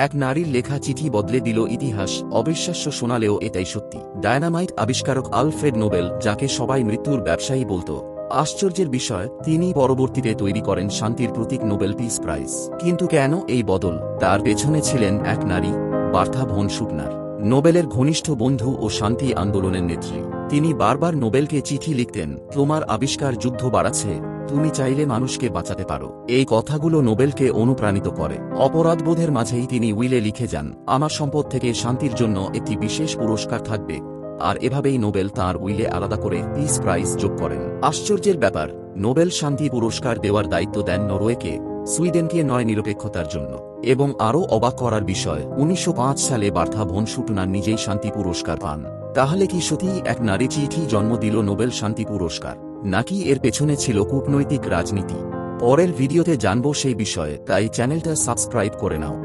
এক নারীর লেখা চিঠি বদলে দিল ইতিহাস। অবিশ্বাস্য শোনালেও এটাই সত্যি। ডায়নামাইট আবিষ্কারক আলফ্রেড নোবেল, যাকে সবাই মৃত্যুর ব্যবসায়ী বলত। আশ্চর্যের বিষয়, তিনি পরবর্তীতে তৈরি করেন শান্তির প্রতীক নোবেল পিস প্রাইজ। কিন্তু কেন এই বদল? তার পেছনে ছিলেন এক নারী, বার্থা ভন শুকনার। নোবেলের ঘনিষ্ঠ বন্ধু ও শান্তি আন্দোলনের নেত্রী। তিনি বারবার নোবেলকে চিঠি লিখতেন, তোমার আবিষ্কার যুদ্ধ বাড়াচ্ছে, তুমি চাইলে মানুষকে বাঁচাতে পারো। এই কথাগুলো নোবেলকে অনুপ্রাণিত করে। অপরাধবোধের মাঝেই তিনি উইলে লিখে যান, আমার সম্পদ থেকে শান্তির জন্য একটি বিশেষ পুরস্কার থাকবে। আর এভাবেই নোবেল তার উইলে আলাদা করে পিস প্রাইজ যোগ করেন। আশ্চর্যের ব্যাপার, নোবেল শান্তি পুরস্কার দেওয়ার দায়িত্ব দেন নরওয়েকে। সুইডেনকে নয় নিরপেক্ষতার জন্য এবং আরও অবাক করার বিষয়, উনিশশো পাঁচ সালে বার্থা ভন শুটনার নিজেই শান্তি পুরস্কার পান। তাহলে কি সত্যিই এক নারী চিঠি জন্ম দিল নোবেল শান্তি পুরস্কার? নাকি এর পেছনে ছিল কূটনৈতিক রাজনীতি? পরের ভিডিওতে জানব সেই বিষয়ে, তাই চ্যানেলটা সাবস্ক্রাইব করে নাও।